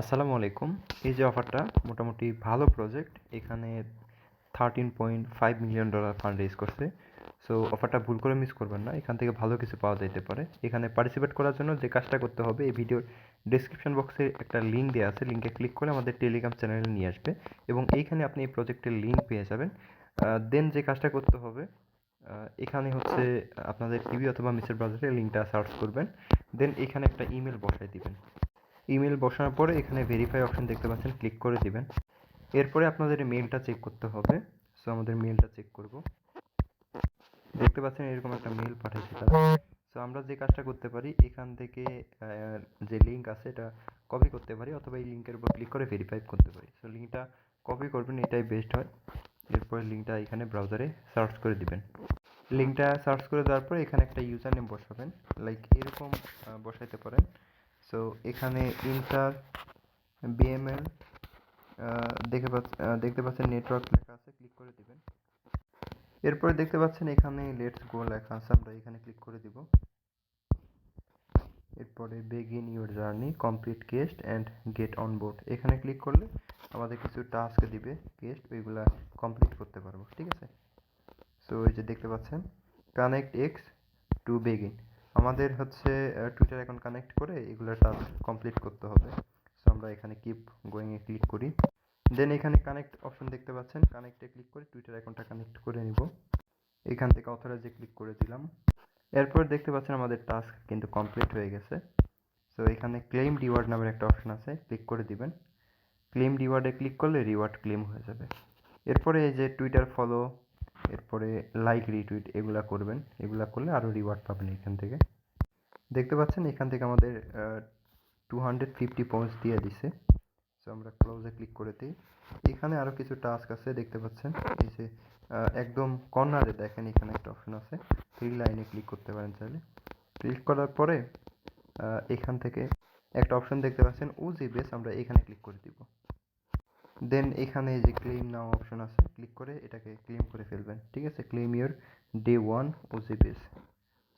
আসসালামু আলাইকুম। এই যে অফারটা মোটামুটি ভালো প্রজেক্ট এখানে thirteen point five million dollar fund raise করছে। সো অফারটা ভুল করে মিস করবেন না, এখান থেকে ভালো কিছু পাওয়া যেতে পারে। এখানে পার্টিসিপেট করার জন্য যে কাজটা করতে হবে, এই ভিডিওর ডিসক্রিপশন বক্সে একটা লিঙ্ক দেওয়া আছে। লিঙ্কে ক্লিক করে আমাদের টেলিগ্রাম চ্যানেলে নিয়ে আসবে এবং এইখানে আপনি এই প্রজেক্টের লিঙ্ক পেয়ে যাবেন। দেন যে কাজটা করতে হবে এখানে হচ্ছে আপনাদের টিভি অথবা মিসের ব্রাউজারে লিঙ্কটা সার্চ করবেন। দেন এখানে একটা ইমেল বসাই দিবেন। ইমেল বসানোর পরে এখানে ভেরিফাই অপশন দেখতে পাচ্ছেন ক্লিক করে দিবেন। এরপরে আপনাদের মেলটা চেক করতে হবে। সো আমাদের মেলটা চেক করব। দেখতে পাচ্ছেন এরকম একটা মেল পাঠিয়েছে তারা। সো আমরা যে কাজটা করতে পারি, এখান থেকে যে লিঙ্ক আছে, এটা কপি করতে পারি অথবা এই লিঙ্কের উপর ক্লিক করে ভেরিফাই করতে পারি। সো লিঙ্কটা কপি করবেন, এটাই বেস্ট হয়। এরপরে লিঙ্কটা এখানে ব্রাউজারে সার্চ করে দিবেন। লিঙ্কটা সার্চ করে দেওয়ার পর এখানে একটা ইউজার নেম বসাবেন। লাইক এরকম বসাইতে পারেন। সো এখানে ইন্টার বিএমএল দেখে দেখতে পাচ্ছেন নেটওয়ার্ক লেখা আছে ক্লিক করে দিবেন। এরপরে দেখতে পাচ্ছেন এখানে লেটস গো লেখা আছে, আমরা এখানে ক্লিক করে দিব। এরপরে begin your journey complete quest and get on board এখানে ক্লিক করলে আমাদের কিছু টাস্ক দিবে গেস্ট ওইগুলা কমপ্লিট করতে পারব, ঠিক আছে? সো এই যে দেখতে পাচ্ছেন কানেক্ট এক্স টু বেগিন আমাদের হচ্ছে টুইটার অ্যাকাউন্ট কানেক্ট করে এগুলো টাস্ক কমপ্লিট করতে হবে। সো আমরা এখানে কিপ গোয়িংয়ে ক্লিক করি। দেন এখানে কানেক্ট অপশন দেখতে পাচ্ছেন। কানেক্টে ক্লিক করে টুইটার অ্যাকাউন্টটা কানেক্ট করে নিব। এখান থেকে অথরাইজে ক্লিক করে দিলাম। এরপর দেখতে পাচ্ছেন আমাদের টাস্ক কিন্তু কমপ্লিট হয়ে গেছে। সো এখানে ক্লেম রিওয়ার্ড নামের একটা অপশন আছে ক্লিক করে দিবেন। ক্লেম রিওয়ার্ডে ক্লিক করলে রিওয়ার্ড ক্লেম হয়ে যাবে। এরপরে এই যে টুইটার ফলো এরপরে লাইক রিটুইট এগুলা করবেন। এগুলা করলে আরও রিওয়ার্ড পাবেন এখান থেকে। দেখতে পাচ্ছেন, এখান থেকে আমাদের টু হান্ড্রেড ফিফটি পয়েন্টস দিয়ে দিছে। সো আমরা ক্লোজে ক্লিক করে দিই। এখানে আরও কিছু টাস্ক আছে, দেখতে পাচ্ছেন। এই যে একদম কর্নারে দেখেন, এখানে একটা অপশন আছে। থ্রি লাইনে ক্লিক করতে পারেন চাইলে। ক্লিক করার পরে এখান থেকে একটা অপশন দেখতে পাচ্ছেন ওজি বেস আমরা এখানে ক্লিক করে দিব। দেন এখানে এই যে ক্লেম নাও অপশন আছে ক্লিক করে এটাকে ক্লেম করে ফেলবেন। ঠিক আছে? Claim your day one OG base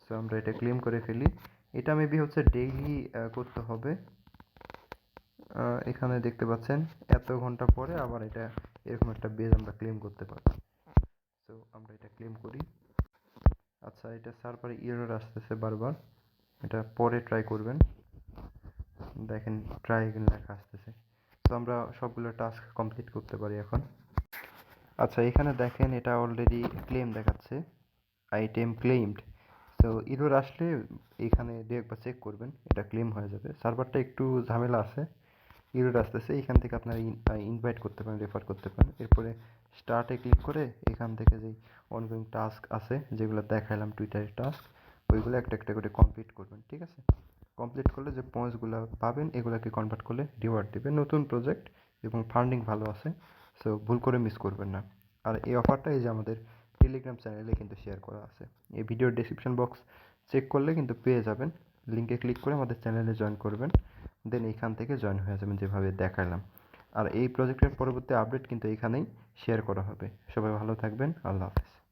so আমরা এটা ক্লেম করে ফেলি। এটা মেবি হচ্ছে ডেইলি করতে হবে। এখানে দেখতে পাচ্ছেন, এত ঘণ্টা পরে আবার এটা এরকম একটা বেজ আমরা ক্লেম করতে পারব। সো আমরা এটা ক্লেম করি। আচ্ছা এটা সার্ভারে ইরর আসতেছে বারবার। এটা পরে ট্রাই করবেন। দেখেন ট্রাই এখানে লেখা আসতেছে। তো আমরা সবগুলো টাস্ক কমপ্লিট করতে পারি এখন। আচ্ছা এখানে দেখেন এটা অলরেডি ক্লেম দেখাচ্ছে। আইটেম ক্লেমড তো ইরোর আসলে এখানে দু একবার চেক করবেন, এটা ক্লেম হয়ে যাবে। সার্ভারটা একটু ঝামেলা আছে ইরোর আসতেছে, এখান থেকে আপনারা ইনভাইট করতে পারেন রেফার করতে পারেন। এরপরে স্টার্টে ক্লিক করে এখান থেকে যেই অনগোয়িং টাস্ক আছে, যেগুলো দেখাইলাম টুইটারের টাস্ক ওইগুলো একটা একটা করে কমপ্লিট করবেন, ঠিক আছে? কমপ্লিট করলে যে পয়েন্টসগুলো পাবেন, এগুলোকে কনভার্ট করলে রিওয়ার্ড দেবে। নতুন প্রজেক্ট এবং ফান্ডিং ভালো আছে সো ভুল করে মিস করবেন না। আর এই অফারটা এই যে আমাদের টেলিগ্রাম চ্যানেলে কিন্তু শেয়ার করা আছে। এই ভিডিওর ডেসক্রিপশন বক্স চেক করলে কিন্তু পেয়ে যাবেন। লিঙ্কে ক্লিক করে আমাদের চ্যানেলে জয়েন করবেন। দেন এইখান থেকে জয়েন হয়ে যাবেন যেভাবে দেখালাম। আর এই প্রজেক্টের পরবর্তী আপডেট কিন্তু এইখানেই শেয়ার করা হবে। সবাই ভালো থাকবেন। আল্লাহ হাফেজ।